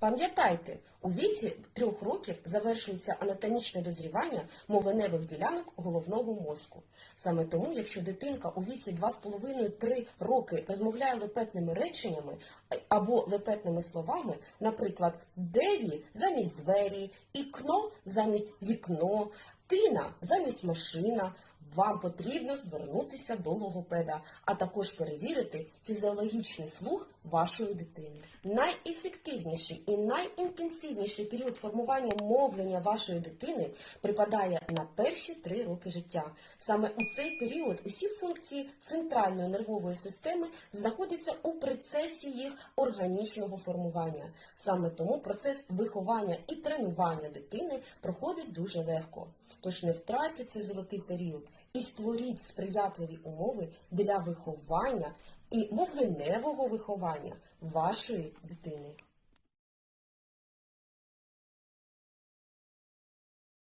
Пам'ятайте, у віці трьох років завершується анатомічне дозрівання мовленевих ділянок головного мозку. Саме тому, якщо дитинка у віці 2,5-3 роки розмовляє лепетними реченнями або лепетними словами, наприклад, деві замість двері, ікно замість вікно, тина замість машина. Вам потрібно звернутися до логопеда, а також перевірити фізіологічний слух вашої дитини. Найефективніший і найінтенсивніший період формування мовлення вашої дитини припадає на перші три роки життя. Саме у цей період усі функції центральної нервової системи знаходяться у процесі їх органічного формування. Саме тому процес виховання і тренування дитини проходить дуже легко. Тож не втратьте цей золотий період і створіть сприятливі умови для виховання і мовленевого виховання вашої дитини.